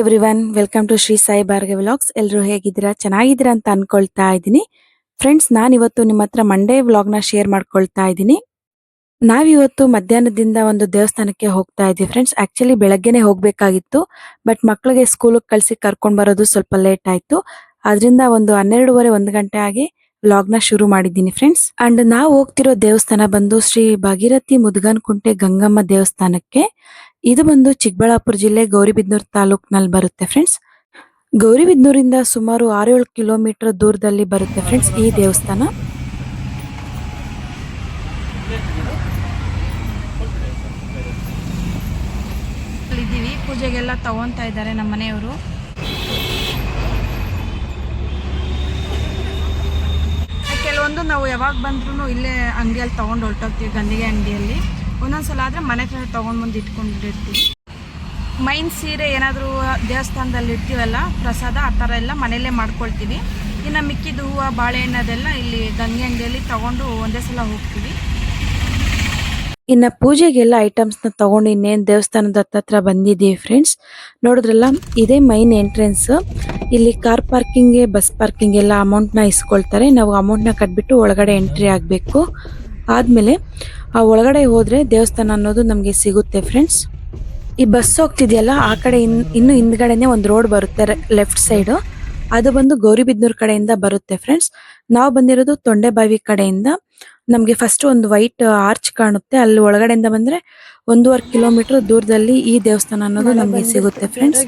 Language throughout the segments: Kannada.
Hello everyone welcome to Shri Sai ಬಾರ್ಗೆ vlogs ಎಲ್ಲರೂ ಹೇಗಿದ್ದೀರಾ? ಚೆನ್ನಾಗಿದ್ದೀರಾ ಅಂತ ಅನ್ಕೊಳ್ತಾ ಇದ್ದೀನಿ. ಫ್ರೆಂಡ್ಸ್ ನಾನು ಇವತ್ತು ನಿಮ್ಮ ಹತ್ರ ಮಂಡೇ ವ್ಲಾಗ್ನ ಶೇರ್ ಮಾಡ್ಕೊಳ್ತಾ ಇದ್ದೀನಿ. ನಾವಿವತ್ತು ಮಧ್ಯಾಹ್ನದಿಂದ ಒಂದು ದೇವಸ್ಥಾನಕ್ಕೆ ಹೋಗ್ತಾ ಇದ್ವಿ ಫ್ರೆಂಡ್ಸ್ ಆಕ್ಚುಲಿ ಬೆಳಗ್ಗೆನೆ ಹೋಗಬೇಕಾಗಿತ್ತು. ಬಟ್ ಮಕ್ಳಿಗೆ ಸ್ಕೂಲಿಗೆ ಕಳ್ಸಿ ಕರ್ಕೊಂಡು ಬರೋದು ಸ್ವಲ್ಪ ಲೇಟ್ ಆಯಿತು. ಅದರಿಂದ ಒಂದು ಹನ್ನೆರಡುವರೆ, ಒಂದು ಗಂಟೆ ಆಗಿ ವ್ಲಾಗ್ನ ಶುರು ಮಾಡಿದ್ದೀನಿ ಫ್ರೆಂಡ್ಸ್ ಅಂಡ್ ನಾವು ಹೋಗ್ತಿರೋ ದೇವಸ್ಥಾನ ಬಂದು ಶ್ರೀ ಭಾಗೀರಥಿ ಮುದ್ಗನ್ ಕುಂಟೆ ಗಂಗಮ್ಮ ದೇವಸ್ಥಾನಕ್ಕೆ, ಇದು ಬಂದು ಚಿಕ್ಕಬಳ್ಳಾಪುರ ಜಿಲ್ಲೆ ಗೌರಿಬಿದ್ನೂರ್ ತಾಲೂಕ್ನಲ್ಲಿ ಬರುತ್ತೆ ಫ್ರೆಂಡ್ಸ್ ಗೌರಿಬಿದ್ನೂರಿಂದ ಸುಮಾರು ಆರು ಏಳು ಕಿಲೋಮೀಟರ್ ದೂರದಲ್ಲಿ ಬರುತ್ತೆ ಫ್ರೆಂಡ್ಸ್ ಈ ದೇವಸ್ಥಾನ. ಪೂಜೆಗೆಲ್ಲ ತಗೊಂತಾ ಇದ್ದಾರೆ ನಮ್ಮ ಮನೆಯವರು. ಕೆಲವೊಂದು ನಾವು ಯಾವಾಗ ಬಂದ್ರೂ ಇಲ್ಲೇ ಅಂಗಡಿಯಲ್ಲಿ ತೊಗೊಂಡು ಹೊರಟೋಗ್ತೀವಿ ಗಂದಿಗೆ ಅಂಗಡಿಯಲ್ಲಿ. ಒಂದೊಂದ್ಸಲ ಆದರೆ ಮನೆ ಹತ್ರ ತೊಗೊಂಡು ಬಂದು ಇಟ್ಕೊಂಡಿರ್ತೀವಿ. ಮೈನ್ ಸೀರೆ ಏನಾದರೂ ದೇವಸ್ಥಾನದಲ್ಲಿ ಇರ್ತೀವಲ್ಲ ಪ್ರಸಾದ ಆ ಥರ ಎಲ್ಲ ಮನೆಯಲ್ಲೇ ಮಾಡ್ಕೊಳ್ತೀವಿ. ಇನ್ನು ಮಿಕ್ಕಿದ ಹೂವು, ಬಾಳೆಹಣ್ಣು ಅದೆಲ್ಲ ಇಲ್ಲಿ ಗಂಗೆ ಅಂಗಡಿಯಲ್ಲಿ ತೊಗೊಂಡು ಒಂದೇ ಸಲ ಹೋಗ್ತೀವಿ. ಇನ್ನ ಪೂಜೆಗೆಲ್ಲ ಐಟಮ್ಸ್ನ ತಗೊಂಡು ಇನ್ನೇನ್ ದೇವಸ್ಥಾನದ ಹತ್ತತ್ರ ಬಂದಿದ್ದೀವಿ ಫ್ರೆಂಡ್ಸ್ ನೋಡಿದ್ರಲ್ಲ, ಇದೇ ಮೈನ್ ಎಂಟ್ರೆನ್ಸ್ ಇಲ್ಲಿ ಕಾರ್ ಪಾರ್ಕಿಂಗ್ ಬಸ್ ಪಾರ್ಕಿಂಗ್ ಎಲ್ಲ ನ ಇಸ್ಕೊಳ್ತಾರೆ. ನಾವು ಅಮೌಂಟ್ನ ಕಟ್ಬಿಟ್ಟು ಒಳಗಡೆ ಎಂಟ್ರಿ ಆಗ್ಬೇಕು. ಆದ್ಮೇಲೆ, ಆ ಒಳಗಡೆ ಹೋದ್ರೆ ದೇವಸ್ಥಾನ ಅನ್ನೋದು ನಮಗೆ ಸಿಗುತ್ತೆ ಫ್ರೆಂಡ್ಸ್ ಈ ಬಸ್ ಹೋಗ್ತಿದೆಯಲ್ಲ, ಆ ಕಡೆ ಇನ್- ಇನ್ನು ಹಿಂದ್ಗಡೆನೆ ಒಂದು ರೋಡ್ ಬರುತ್ತೆ ಲೆಫ್ಟ್ ಸೈಡ್ ಅದು ಬಂದು ಗೌರಿಬಿದ್ನೂರ್ ಕಡೆಯಿಂದ ಬರುತ್ತೆ ಫ್ರೆಂಡ್ಸ್ ನಾವು ಬಂದಿರೋದು ತೊಂಡೆಬಾವಿ ಕಡೆಯಿಂದ. ನಮ್ಗೆ ಫಸ್ಟ್ ಒಂದು ವೈಟ್ ಆರ್ಚ್ ಕಾಣುತ್ತೆ. ಅಲ್ಲಿ ಒಳಗಡೆಯಿಂದ ಬಂದ್ರೆ ಒಂದೂವರೆ ಕಿಲೋಮೀಟರ್ ದೂರದಲ್ಲಿ ಈ ದೇವಸ್ಥಾನ ಅನ್ನೋದು ನಮ್ಗೆ ಸಿಗುತ್ತೆ ಫ್ರೆಂಡ್ಸ್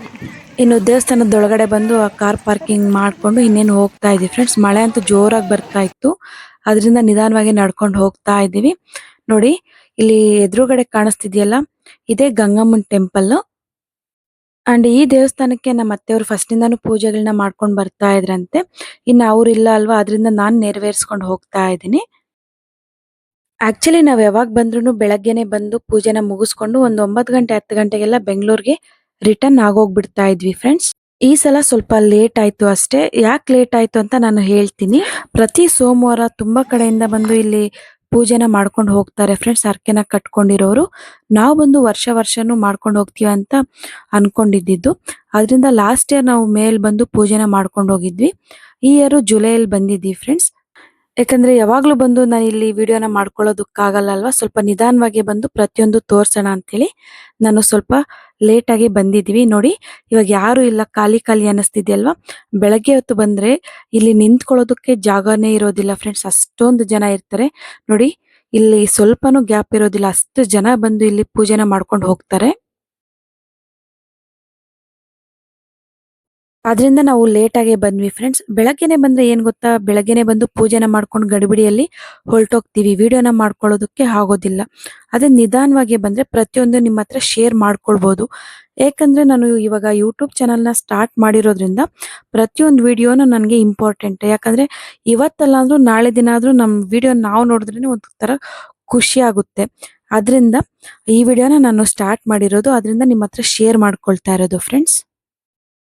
ಇನ್ನು ದೇವಸ್ಥಾನದ ಒಳಗಡೆ ಬಂದು ಆ ಕಾರ್ ಪಾರ್ಕಿಂಗ್ ಮಾಡ್ಕೊಂಡು ಇನ್ನೇನು ಹೋಗ್ತಾ ಇದೀವಿ ಫ್ರೆಂಡ್ಸ್ ಮಳೆ ಅಂತೂ ಜೋರಾಗಿ ಬರ್ತಾ ಇತ್ತು. ಅದರಿಂದ ನಿಧಾನವಾಗಿ ನಡ್ಕೊಂಡು ಹೋಗ್ತಾ ಇದ್ದೀವಿ. ನೋಡಿ ಇಲ್ಲಿ ಎದುರುಗಡೆ ಕಾಣಿಸ್ತಿದೆಯಲ್ಲ ಇದೇ ಗಂಗಮ್ಮನ್ ಟೆಂಪಲ್ ಅಂಡ್ ಈ ದೇವಸ್ಥಾನಕ್ಕೆ ನಮ್ಮ ಅತ್ತೆಯವರು ಫಸ್ಟ್ ಇಂದಾನು ಪೂಜೆಗಳನ್ನ ಮಾಡ್ಕೊಂಡು ಬರ್ತಾ ಇದ್ರಂತೆ. ಇನ್ನು ಇಲ್ಲ ಅಲ್ವಾ ಅದರಿಂದ ನಾನು ನೆರವೇರಿಸ್ಕೊಂಡು ಹೋಗ್ತಾ ಇದ್ದೀನಿ. ಆಕ್ಚುಲಿ ನಾವು ಯಾವಾಗ ಬಂದ್ರೂ ಬೆಳಗ್ಗೆನೆ ಬಂದು ಪೂಜೆನ ಮುಗಿಸ್ಕೊಂಡು ಒಂದು ಒಂಬತ್ತು ಗಂಟೆ, ಹತ್ತು ಗಂಟೆಗೆಲ್ಲ ಬೆಂಗಳೂರಿಗೆ ರಿಟರ್ನ್ ಆಗೋಗ್ಬಿಡ್ತಾ ಇದ್ವಿ ಫ್ರೆಂಡ್ಸ್ ಈ ಸಲ ಸ್ವಲ್ಪ ಲೇಟ್ ಆಯ್ತು ಅಷ್ಟೇ. ಯಾಕೆ ಲೇಟ್ ಆಯ್ತು ಅಂತ ನಾನು ಹೇಳ್ತೀನಿ. ಪ್ರತಿ ಸೋಮವಾರ ತುಂಬಾ ಕಡೆಯಿಂದ ಬಂದು ಇಲ್ಲಿ ಪೂಜೆನ ಮಾಡ್ಕೊಂಡು ಹೋಗ್ತಾರೆ. ಫ್ರೆಂಡ್ಸ್ ಅರ್ಕೆನ ಕಟ್ಕೊಂಡಿರೋರು, ನಾವು ಬಂದು ವರ್ಷ ವರ್ಷನೂ ಮಾಡ್ಕೊಂಡು ಹೋಗ್ತೀವಿ ಅಂತ ಅನ್ಕೊಂಡಿದ್ದು ಅದರಿಂದ ಲಾಸ್ಟ್ ಇಯರ್ ನಾವು ಮೇಲ್ ಬಂದು ಪೂಜೆನ ಮಾಡ್ಕೊಂಡು ಹೋಗಿದ್ವಿ. ಈ ಇಯರ್ ಜುಲೈಯಲ್ಲಿ ಬಂದಿದ್ವಿ ಫ್ರೆಂಡ್ಸ್ ಯಾಕಂದ್ರೆ ಯಾವಾಗ್ಲೂ ಬಂದು ನಾನು ಇಲ್ಲಿ ವಿಡಿಯೋನ ಮಾಡ್ಕೊಳ್ಳೋದಕ್ಕಾಗಲ್ಲ ಅಲ್ವಾ ಸ್ವಲ್ಪ ನಿಧಾನವಾಗಿ ಬಂದು ಪ್ರತಿಯೊಂದು ತೋರ್ಸೋಣ ಅಂತೇಳಿ ನಾನು ಸ್ವಲ್ಪ ಲೇಟ್ ಆಗಿ ಬಂದಿದ್ವಿ ನೋಡಿ, ಇವಾಗ ಯಾರು ಇಲ್ಲ, ಖಾಲಿ ಖಾಲಿ ಅನ್ನಿಸ್ತಿದ್ಯಲ್ವಾ ಬೆಳಗ್ಗೆ ಹೊತ್ತು ಬಂದ್ರೆ ಇಲ್ಲಿ ನಿಂತ್ಕೊಳ್ಳೋದಕ್ಕೆ ಜಾಗನೇ ಇರೋದಿಲ್ಲ ಫ್ರೆಂಡ್ಸ್ ಅಷ್ಟೊಂದು ಜನ ಇರ್ತಾರೆ. ನೋಡಿ, ಇಲ್ಲಿ ಸ್ವಲ್ಪನೂ ಗ್ಯಾಪ್ ಇರೋದಿಲ್ಲ. ಅಷ್ಟು ಜನ ಬಂದು ಇಲ್ಲಿ ಪೂಜೆನ ಮಾಡ್ಕೊಂಡು ಹೋಗ್ತಾರೆ. ಆದ್ರಿಂದ ನಾವು ಲೇಟ್ ಆಗಿ ಬಂದ್ವಿ ಫ್ರೆಂಡ್ಸ್ ಬೆಳಗ್ಗೆನೆ ಬಂದ್ರೆ ಏನ್ ಗೊತ್ತಾ? ಬೆಳಗ್ಗೆನೆ ಬಂದು ಪೂಜೆನ ಮಾಡ್ಕೊಂಡು ಗಡಿಬಿಡಿಯಲ್ಲಿ ಹೊರಟೋಗ್ತೀವಿ. ವಿಡಿಯೋನ ಮಾಡ್ಕೊಳ್ಳೋದಕ್ಕೆ ಆಗೋದಿಲ್ಲ. ಅದೇ ನಿಧಾನವಾಗಿ ಬಂದ್ರೆ ಪ್ರತಿಯೊಂದು ನಿಮ್ಮ ಹತ್ರ ಶೇರ್ ಮಾಡ್ಕೊಳ್ಬಹುದು ಯಾಕಂದ್ರೆ ನಾನು ಇವಾಗ ಯೂಟ್ಯೂಬ್ ಚಾನಲ್ನ ಸ್ಟಾರ್ಟ್ ಮಾಡಿರೋದ್ರಿಂದ ಪ್ರತಿಯೊಂದು ವಿಡಿಯೋನು ನನಗೆ ಇಂಪಾರ್ಟೆಂಟ್ ಯಾಕಂದ್ರೆ ಇವತ್ತಲ್ಲ ಅಂದ್ರೂ ನಾಳೆ ದಿನ ಆದ್ರೂ ನಮ್ ವಿಡಿಯೋ ನಾವು ನೋಡಿದ್ರೆ ತರ ಖುಷಿ ಆಗುತ್ತೆ. ಅದರಿಂದ ಈ ವಿಡಿಯೋನ ನಾನು ಸ್ಟಾರ್ಟ್ ಮಾಡಿರೋದು. ಅದರಿಂದ ನಿಮ್ಮ ಹತ್ರ ಶೇರ್ ಮಾಡ್ಕೊಳ್ತಾ ಇರೋದು ಫ್ರೆಂಡ್ಸ್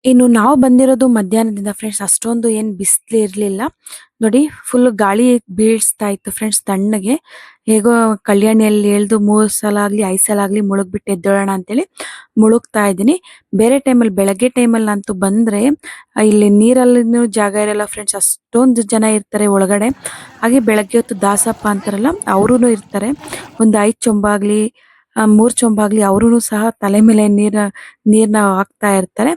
ಇನ್ನು ನಾವು ಬಂದಿರೋದು ಮಧ್ಯಾಹ್ನದಿಂದ ಫ್ರೆಂಡ್ಸ್ ಅಷ್ಟೊಂದು ಏನು ಬಿಸಿಲು ಇರಲಿಲ್ಲ. ನೋಡಿ ಫುಲ್ ಗಾಳಿ ಬೀಳಿಸ್ತಾ ಇತ್ತು ಫ್ರೆಂಡ್ಸ್ ತಣ್ಣಗೆ. ಹೇಗೋ ಕಲ್ಯಾಣಿಯಲ್ಲಿ ಎಳ್ದು ಮೂರು ಸಲ ಆಗಲಿ, ಐದು ಸಲ ಆಗಲಿ ಮುಳುಗ್ಬಿಟ್ಟು ಎದ್ದೇಳೋಣ ಅಂತೇಳಿ ಮುಳುಗ್ತಾ ಇದ್ದೀನಿ. ಬೇರೆ ಟೈಮಲ್ಲಿ ಬೆಳಗ್ಗೆ ಟೈಮಲ್ಲಿ ಅಂತೂ ಬಂದ್ರೆ ಇಲ್ಲಿ ನೀರಲ್ಲಿನೂ ಜಾಗ ಇರಲ್ಲ ಫ್ರೆಂಡ್ಸ್ ಅಷ್ಟೊಂದು ಜನ ಇರ್ತಾರೆ ಒಳಗಡೆ. ಹಾಗೆ ಬೆಳಗ್ಗೆ ಹೊತ್ತು ದಾಸಪ್ಪ ಅಂತಾರಲ್ಲ ಅವರೂ ಇರ್ತಾರೆ. ಒಂದು ಐದು ಚೊಂಬಾಗಲಿ ಮೂರ್ ಚೊಂಬಾಗ್ಲಿ ಅವ್ರುನು ಸಹ ತಲೆ ಮೇಲೆ ನೀರ್ನ ನೀರ್ನ ಹಾಕ್ತಾ ಇರ್ತಾರೆ.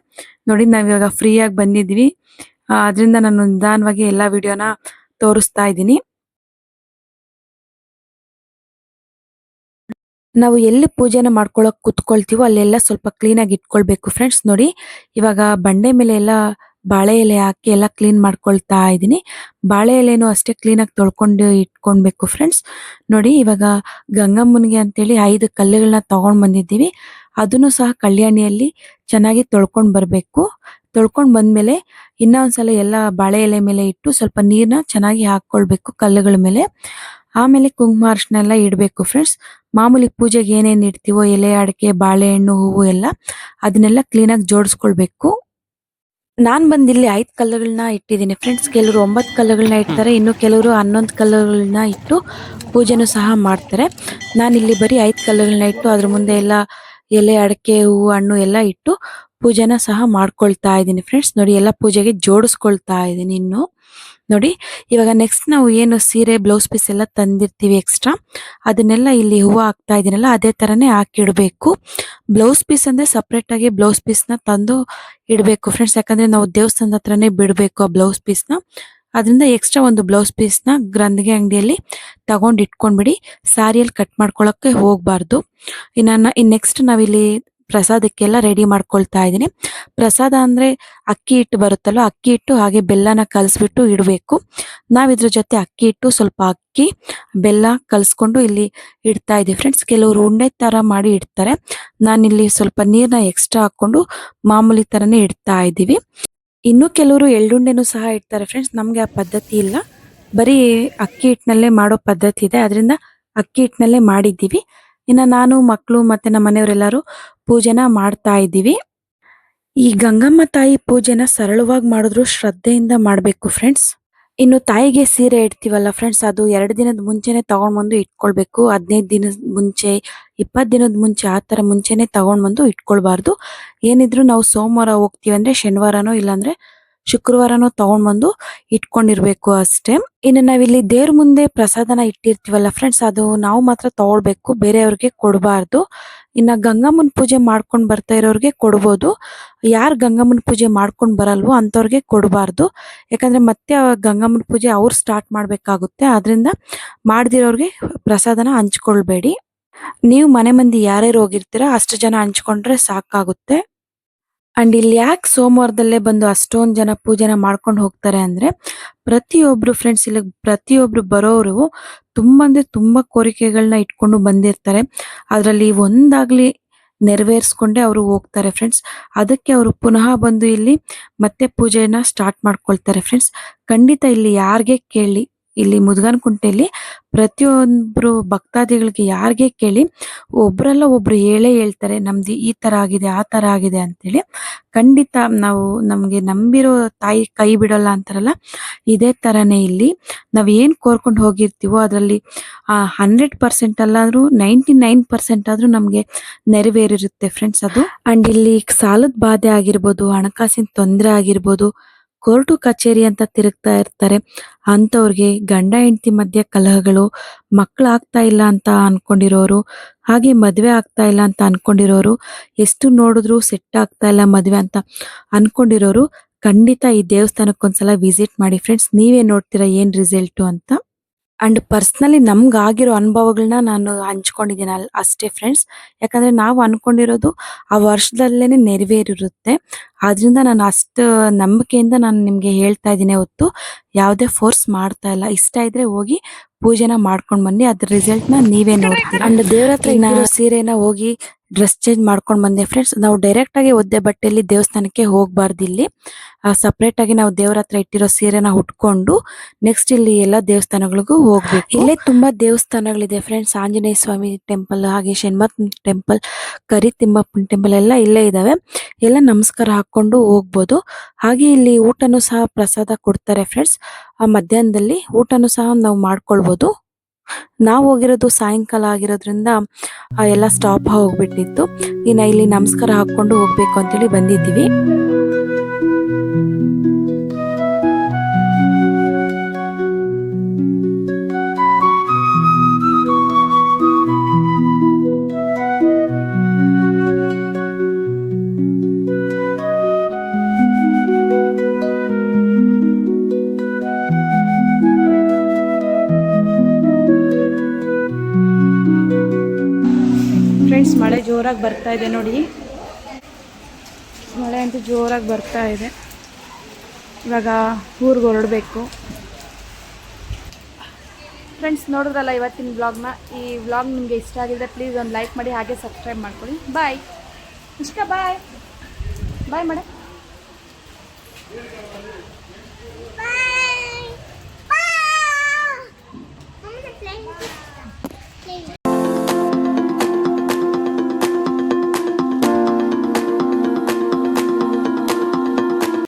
ನೋಡಿ ನಾವ್ ಇವಾಗ ಫ್ರೀ ಆಗಿ ಬಂದಿದ್ವಿ ಅದ್ರಿಂದ ನಾನು ನಿಧಾನವಾಗಿ ಎಲ್ಲಾ ವಿಡಿಯೋನ ತೋರಿಸ್ತಾ ಇದ್ದೀನಿ. ನಾವು ಎಲ್ಲಿ ಪೂಜೆನ ಮಾಡ್ಕೊಳಕ್ ಕುತ್ಕೊಳ್ತೀವೋ ಅಲ್ಲೆಲ್ಲ ಸ್ವಲ್ಪ ಕ್ಲೀನ್ ಆಗಿ ಇಟ್ಕೊಳ್ಬೇಕು ಫ್ರೆಂಡ್ಸ್ ನೋಡಿ, ಇವಾಗ ಬಂಡೆ ಮೇಲೆ ಎಲ್ಲ ಬಾಳೆ ಎಲೆ ಹಾಕಿ ಎಲ್ಲ ಕ್ಲೀನ್ ಮಾಡ್ಕೊಳ್ತಾ ಇದ್ದೀನಿ. ಬಾಳೆ ಎಲೆನೂ ಅಷ್ಟೇ ಕ್ಲೀನಾಗಿ ತೊಳ್ಕೊಂಡು ಇಟ್ಕೊಳ್ಬೇಕು ಫ್ರೆಂಡ್ಸ್ ನೋಡಿ ಇವಾಗ ಗಂಗಮ್ಮನಿಗೆ ಅಂತೇಳಿ ಐದು ಕಲ್ಲುಗಳನ್ನ ತೊಗೊಂಡು ಬಂದಿದ್ದೀವಿ. ಅದನ್ನು ಸಹ ಕಲ್ಯಾಣಿಯಲ್ಲಿ ಚೆನ್ನಾಗಿ ತೊಳ್ಕೊಂಡು ಬರಬೇಕು. ತೊಳ್ಕೊಂಡು ಬಂದ್ಮೇಲೆ ಇನ್ನ ಒಂದ್ಸಲ ಎಲ್ಲ ಬಾಳೆ ಎಲೆ ಮೇಲೆ ಇಟ್ಟು ಸ್ವಲ್ಪ ನೀರನ್ನ ಚೆನ್ನಾಗಿ ಹಾಕ್ಕೊಳ್ಬೇಕು ಕಲ್ಲುಗಳ ಮೇಲೆ. ಆಮೇಲೆ ಕುಂಕುಮ ಅರ್ಶನ ಇಡ್ಬೇಕು ಫ್ರೆಂಡ್ಸ್ ಮಾಮೂಲಿ ಪೂಜೆಗೆ ಏನೇನು ಇಡ್ತೀವೋ ಎಲೆ, ಅಡಿಕೆ ಬಾಳೆಹಣ್ಣು ಹೂವು ಎಲ್ಲ ಅದನ್ನೆಲ್ಲ ಕ್ಲೀನಾಗಿ ಜೋಡಿಸ್ಕೊಳ್ಬೇಕು. ನಾನ್ ಬಂದ್ ಇಲ್ಲಿ ಐದ್ ಕಲ್ಲುಗಳನ್ನ ಇಟ್ಟಿದ್ದೀನಿ ಫ್ರೆಂಡ್ಸ್ ಕೆಲವರು ಒಂಬತ್ತು ಕಲ್ಲುಗಳನ್ನ ಇಡ್ತಾರೆ. ಇನ್ನು ಕೆಲವರು ಹನ್ನೊಂದು ಕಲ್ಲುಗಳನ್ನ ಇಟ್ಟು ಪೂಜೆನೂ ಸಹ ಮಾಡ್ತಾರೆ. ನಾನಿಲ್ಲಿ ಬರೀ ಐದ್ ಕಲ್ಲುಗಳನ್ನ ಇಟ್ಟು ಅದ್ರ ಮುಂದೆ ಎಲ್ಲ ಎಲೆ, ಅಡಕೆ, ಹೂವು, ಹಣ್ಣು ಎಲ್ಲ ಇಟ್ಟು ಪೂಜೆನ ಸಹ ಮಾಡ್ಕೊಳ್ತಾ ಇದ್ದೀನಿ ಫ್ರೆಂಡ್ಸ್ ನೋಡಿ, ಎಲ್ಲ ಪೂಜೆಗೆ ಜೋಡಿಸ್ಕೊಳ್ತಾ ಇದ್ದೀನಿ ಇನ್ನು. ನೋಡಿ, ಇವಾಗ ನೆಕ್ಸ್ಟ್ ನಾವು ಏನು ಸೀರೆ ಬ್ಲೌಸ್ ಪೀಸ್ ಎಲ್ಲ ತಂದಿರ್ತೀವಿ ಎಕ್ಸ್ಟ್ರಾ ಅದನ್ನೆಲ್ಲ ಇಲ್ಲಿ ಹೂವು ಹಾಕ್ತಾ ಇದ್ದೀನಲ್ಲ, ಅದೇ ಥರನೇ ಹಾಕಿಡಬೇಕು. ಬ್ಲೌಸ್ ಪೀಸ್ ಅಂದರೆ ಸಪ್ರೇಟಾಗಿ ಬ್ಲೌಸ್ ಪೀಸ್ನ ತಂದು ಇಡಬೇಕು ಫ್ರೆಂಡ್ಸ್ ಯಾಕಂದರೆ ನಾವು ದೇವಸ್ಥಾನದ ಹತ್ರನೇ ಬಿಡಬೇಕು ಆ ಬ್ಲೌಸ್ ಪೀಸ್ನ ಅದರಿಂದ ಎಕ್ಸ್ಟ್ರಾ ಒಂದು ಬ್ಲೌಸ್ ಪೀಸ್ನ ಗ್ರಂದಿಗೆ ಅಂಗಡಿಯಲ್ಲಿ ತಗೊಂಡು ಇಟ್ಕೊಂಡ್ಬಿಡಿ ಸಾರಿಯಲ್ಲಿ ಕಟ್ ಮಾಡ್ಕೊಳ್ಳೋಕ್ಕೆ ಹೋಗಬಾರ್ದು. ಇನ್ನು ಇನ್ನು ನೆಕ್ಸ್ಟ್ ನಾವಿಲ್ಲಿ ಪ್ರಸಾದಕ್ಕೆಲ್ಲ ರೆಡಿ ಮಾಡ್ಕೊಳ್ತಾ ಇದ್ದೀನಿ. ಪ್ರಸಾದ ಅಂದರೆ ಅಕ್ಕಿ ಹಿಟ್ಟು ಬರುತ್ತಲ್ಲ ಅಕ್ಕಿ ಹಿಟ್ಟು ಹಾಗೆ ಬೆಲ್ಲನ ಕಲಸ್ಬಿಟ್ಟು ಇಡಬೇಕು. ನಾವಿದ್ರ ಜೊತೆ ಅಕ್ಕಿ ಹಿಟ್ಟು, ಸ್ವಲ್ಪ ಅಕ್ಕಿ, ಬೆಲ್ಲ ಕಲಿಸ್ಕೊಂಡು ಇಲ್ಲಿ ಇಡ್ತಾ ಇದ್ದೀವಿ. ಫ್ರೆಂಡ್ಸ್ ಕೆಲವರು ಉಂಡೆ ಥರ ಮಾಡಿ ಇಡ್ತಾರೆ. ನಾನಿಲ್ಲಿ ಸ್ವಲ್ಪ ನೀರನ್ನ ಎಕ್ಸ್ಟ್ರಾ ಹಾಕ್ಕೊಂಡು ಮಾಮೂಲಿ ಥರನೇ ಇಡ್ತಾ ಇದ್ದೀವಿ. ಇನ್ನು ಕೆಲವರು ಎಳ್ಳುಂಡೆನೂ ಸಹ ಇಡ್ತಾರೆ ಫ್ರೆಂಡ್ಸ್ ನಮಗೆ ಆ ಪದ್ಧತಿ ಇಲ್ಲ. ಬರೀ ಅಕ್ಕಿ ಹಿಟ್ಟಿನಲ್ಲೇ ಮಾಡೋ ಪದ್ಧತಿ ಇದೆ. ಅದರಿಂದ ಅಕ್ಕಿ ಹಿಟ್ಟಿನಲ್ಲೇ ಮಾಡಿದ್ದೀವಿ. ಇನ್ನು ನಾನು ಮಕ್ಕಳು ಮತ್ತು ನಮ್ಮ ಮನೆಯವರೆಲ್ಲರೂ ಪೂಜೆನ ಮಾಡ್ತಾ ಇದ್ದೀವಿ. ಈ ಗಂಗಮ್ಮ ತಾಯಿ ಪೂಜೆನ ಸರಳವಾಗಿ ಮಾಡಿದ್ರು ಶ್ರದ್ಧೆಯಿಂದ ಮಾಡಬೇಕು ಫ್ರೆಂಡ್ಸ್ ಇನ್ನು ತಾಯಿಗೆ ಸೀರೆ ಇಡ್ತೀವಲ್ಲ ಫ್ರೆಂಡ್ಸ್ ಅದು ಎರಡು ದಿನದ ಮುಂಚೆನೆ ತಗೊಂಡ್ಬಂದು ಇಟ್ಕೊಳ್ಬೇಕು. ಹದಿನೈದು ದಿನದ ಮುಂಚೆ, ಇಪ್ಪತ್ತು ದಿನದ ಮುಂಚೆ ಆ ಥರ ಮುಂಚೆನೆ ತಗೊಂಡ್ಬಂದು ಇಟ್ಕೊಳ್ಬಾರ್ದು. ಏನಿದ್ರು ನಾವು ಸೋಮವಾರ ಹೋಗ್ತೀವಿ ಅಂದ್ರೆ ಶನಿವಾರನೋ ಇಲ್ಲಾಂದ್ರೆ ಶುಕ್ರವಾರನೋ ತಗೊಂಡ್ ಬಂದು ಇಟ್ಕೊಂಡಿರ್ಬೇಕು ಅಷ್ಟೇ. ಇನ್ನು ನಾವಿಲ್ಲಿ ದೇವ್ರ ಮುಂದೆ ಪ್ರಸಾದನ ಇಟ್ಟಿರ್ತೀವಲ್ಲ ಫ್ರೆಂಡ್ಸ್ ಅದು ನಾವು ಮಾತ್ರ ತಗೊಳ್ಬೇಕು, ಬೇರೆಯವ್ರಿಗೆ ಕೊಡಬಾರ್ದು. ಇನ್ನ ಗಂಗಮ್ಮನ ಪೂಜೆ ಮಾಡ್ಕೊಂಡು ಬರ್ತಾ ಇರೋರಿಗೆ ಕೊಡ್ಬೋದು. ಯಾರು ಗಂಗಮ್ಮನ ಪೂಜೆ ಮಾಡ್ಕೊಂಡು ಬರಲ್ವೋ ಅಂಥವ್ರಿಗೆ ಕೊಡಬಾರ್ದು. ಯಾಕಂದ್ರೆ ಮತ್ತೆ ಗಂಗಮ್ಮನ ಪೂಜೆ ಅವ್ರು ಸ್ಟಾರ್ಟ್ ಮಾಡಬೇಕಾಗುತ್ತೆ. ಆದ್ದರಿಂದ ಮಾಡ್ದಿರೋರಿಗೆ ಪ್ರಸಾದನ ಹಂಚ್ಕೊಳ್ಬೇಡಿ. ನೀವು ಮನೆ ಮಂದಿ ಯಾರ್ಯಾರು ಹೋಗಿರ್ತೀರ ಅಷ್ಟು ಜನ ಹಂಚ್ಕೊಂಡ್ರೆ ಸಾಕಾಗುತ್ತೆ. ಅಂಡ್ ಇಲ್ಲಿ ಯಾಕೆ ಸೋಮವಾರದಲ್ಲೇ ಬಂದು ಅಷ್ಟೊಂದು ಜನ ಪೂಜೆನ ಮಾಡ್ಕೊಂಡು ಹೋಗ್ತಾರೆ ಅಂದ್ರೆ, ಪ್ರತಿಯೊಬ್ರು ಫ್ರೆಂಡ್ಸ್ ಇಲ್ಲಿ ಪ್ರತಿಯೊಬ್ರು ಬರೋರು ತುಂಬಾ ಅಂದ್ರೆ ತುಂಬಾ ಕೋರಿಕೆಗಳನ್ನ ಇಟ್ಕೊಂಡು ಬಂದಿರ್ತಾರೆ. ಅದರಲ್ಲಿ ಒಂದಾಗ್ಲಿ ನೆರವೇರಿಸ್ಕೊಂಡೆ ಅವರು ಹೋಗ್ತಾರೆ ಫ್ರೆಂಡ್ಸ್ ಅದಕ್ಕೆ ಅವರು ಪುನಃ ಬಂದು ಇಲ್ಲಿ ಮತ್ತೆ ಪೂಜೆನ ಸ್ಟಾರ್ಟ್ ಮಾಡ್ಕೊಳ್ತಾರೆ ಫ್ರೆಂಡ್ಸ್ ಖಂಡಿತ ಇಲ್ಲಿ ಯಾರಿಗೆ ಕೇಳಿ ಇಲ್ಲಿ ಮುದ್ಗನ್ ಕುಂಟೆಯಲ್ಲಿ ಪ್ರತಿಯೊಬ್ರು ಭಕ್ತಾದಿಗಳಿಗೆ ಯಾರಿಗೆ ಕೇಳಿ ಒಬ್ರಲ್ಲ ಒಬ್ರು ಹೇಳೇ ಹೇಳ್ತಾರೆ, ನಮ್ದು ಈ ತರ ಆಗಿದೆ, ಆ ತರ ಆಗಿದೆ ಅಂತೇಳಿ. ಖಂಡಿತ ನಾವು ನಮ್ಗೆ ನಂಬಿರೋ ತಾಯಿ ಕೈ ಬಿಡಲ್ಲ ಅಂತಾರಲ್ಲ, ಇದೇ ತರನೇ ಇಲ್ಲಿ. ನಾವ್ ಏನ್ ಕೋರ್ಕೊಂಡು ಹೋಗಿರ್ತೀವೋ ಅದ್ರಲ್ಲಿ ಹಂಡ್ರೆಡ್ ಪರ್ಸೆಂಟ್ ಅಲ್ಲಾದ್ರೂ, ನೈಂಟಿ ನೈನ್ ಪರ್ಸೆಂಟ್ ಆದ್ರೂ ನಮ್ಗೆ ನೆರವೇರಿರುತ್ತೆ ಫ್ರೆಂಡ್ಸ್ ಅದು. ಅಂಡ್ ಇಲ್ಲಿ ಸಾಲದ ಬಾಧೆ ಆಗಿರ್ಬೋದು, ಹಣಕಾಸಿನ ತೊಂದರೆ ಆಗಿರ್ಬೋದು ಕೋರ್ಟು ಕಚೇರಿ ಅಂತ ತಿರುಗ್ತಾ ಇರ್ತಾರೆ. ಅಂಥವ್ರಿಗೆ ಗಂಡ, ಹೆಂಡತಿ ಮಧ್ಯೆ ಕಲಹಗಳು ಮಕ್ಕಳಾಗ್ತಾ ಇಲ್ಲ ಅಂತ ಅನ್ಕೊಂಡಿರೋರು, ಹಾಗೆ ಮದುವೆ ಆಗ್ತಾ ಇಲ್ಲ ಅಂತ ಅನ್ಕೊಂಡಿರೋರು, ಎಷ್ಟು ನೋಡಿದ್ರು ಸೆಟ್ ಆಗ್ತಾ ಇಲ್ಲ ಮದುವೆ ಅಂತ ಅನ್ಕೊಂಡಿರೋರು, ಖಂಡಿತ ಈ ದೇವಸ್ಥಾನಕ್ಕೊಂದ್ಸಲ ವಿಸಿಟ್ ಮಾಡಿ. ಫ್ರೆಂಡ್ಸ್, ನೀವೇ ನೋಡ್ತೀರಾ ಏನು ರಿಸಲ್ಟು ಅಂತ? ಅಂಡ್ ಪರ್ಸ್ನಲಿ ನಮ್ಗಾಗಿರೋ ಅನುಭವಗಳನ್ನ ನಾನು ಹಂಚ್ಕೊಂಡಿದ್ದೀನಿ ಅಲ್ಲಿ ಅಷ್ಟೇ ಫ್ರೆಂಡ್ಸ್ ಯಾಕಂದ್ರೆ ನಾವು ಅನ್ಕೊಂಡಿರೋದು ಆ ವರ್ಷದಲ್ಲೇನೆ ನೆರವೇರಿರುತ್ತೆ. ಆದ್ರಿಂದ ನಾನು ಅಷ್ಟು ನಂಬಿಕೆಯಿಂದ ನಾನು ನಿಮಗೆ ಹೇಳ್ತಾ ಇದ್ದೀನಿ ಹೊತ್ತು ಯಾವುದೇ ಫೋರ್ಸ್ ಮಾಡ್ತಾ ಇಲ್ಲ. ಇಷ್ಟ ಇದ್ರೆ ಹೋಗಿ ಪೂಜೆನ ಮಾಡ್ಕೊಂಡ್ ಬನ್ನಿ. ಅದ್ರ ರಿಸಲ್ಟ್ನ ನ ನೀವೇ ನೋಡ್ತೀರಾ. ಅಂಡ್ ದೇವ್ರ ಹತ್ರ ಸೀರೆನ ಹೋಗಿ ಡ್ರೆಸ್ ಚೇಂಜ್ ಮಾಡ್ಕೊಂಡು ಬಂದೆ. ಫ್ರೆಂಡ್ಸ್ ನಾವು ಡೈರೆಕ್ಟ್ ಆಗಿ ಒದ್ದೆ ಬಟ್ಟೆಯಲ್ಲಿ ದೇವಸ್ಥಾನಕ್ಕೆ ಹೋಗಬಾರ್ದು ಇಲ್ಲಿ. ಸೆಪರೇಟ್ ಆಗಿ ನಾವು ದೇವರ ಹತ್ರ ಇಟ್ಟಿರೋ ಸೀರೆನ ಉಟ್ಕೊಂಡು ನೆಕ್ಸ್ಟ್ ಇಲ್ಲಿ ಎಲ್ಲ ದೇವಸ್ಥಾನಗಳಿಗೂ ಹೋಗ್ಬೇಕು. ಇಲ್ಲೇ ತುಂಬ ದೇವಸ್ಥಾನಗಳಿದೆ ಫ್ರೆಂಡ್ಸ್ ಆಂಜನೇಯ ಸ್ವಾಮಿ ಟೆಂಪಲ್ ಹಾಗೆ ಶನಿಮತ್ ಟೆಂಪಲ್ ಕರಿ ತಿಮ್ಮಪ್ಪನ ಟೆಂಪಲ್ ಎಲ್ಲ ಇಲ್ಲೇ ಇದಾವೆ. ಎಲ್ಲ ನಮಸ್ಕಾರ ಹಾಕೊಂಡು ಹೋಗ್ಬೋದು. ಹಾಗೆ ಇಲ್ಲಿ ಊಟನೂ ಸಹ ಪ್ರಸಾದ ಕೊಡ್ತಾರೆ ಫ್ರೆಂಡ್ಸ್ ಆ ಮಧ್ಯಾಹ್ನದಲ್ಲಿ ಊಟನೂ ಸಹ ನಾವು ಮಾಡ್ಕೊಳ್ಬೋದು. ನಾವು ಹೋಗಿರೋದು ಸಾಯಂಕಾಲ ಆಗಿರೋದ್ರಿಂದ ಎಲ್ಲ ಸ್ಟಾಪ್ ಹೋಗ್ಬಿಟ್ಟಿತ್ತು. ಇನ್ನು ಇಲ್ಲಿ ನಮಸ್ಕಾರ ಹಾಕೊಂಡು ಹೋಗ್ಬೇಕು ಅಂತೇಳಿ ಬಂದಿದ್ದೀವಿ. ಫ್ರೆಂಡ್ಸ್, ಮಳೆ ಜೋರಾಗಿ ಬರ್ತಾ ಇದೆ ನೋಡಿ. ಮಳೆ ಅಂತೂ ಜೋರಾಗಿ ಬರ್ತಾ ಇದೆ. ಇವಾಗ ಊರಿಗೆ ಹೊರಡಬೇಕು. ಫ್ರೆಂಡ್ಸ್, ನೋಡಿದ್ರಲ್ಲ ಇವತ್ತಿನ ಬ್ಲಾಗ್ನ ಈ ವ್ಲಾಗ್ ನಿಮಗೆ ಇಷ್ಟ ಆಗಿದ್ರೆ ಪ್ಲೀಸ್ ಒಂದು ಲೈಕ್ ಮಾಡಿ, ಹಾಗೆ ಸಬ್ಸ್ಕ್ರೈಬ್ ಮಾಡ್ಕೊಳ್ಳಿ. ಬಾಯ್ ಇಷ್ಟ ಬಾಯ್ ಬಾಯ್ ಮೇಡಮ್ Bye.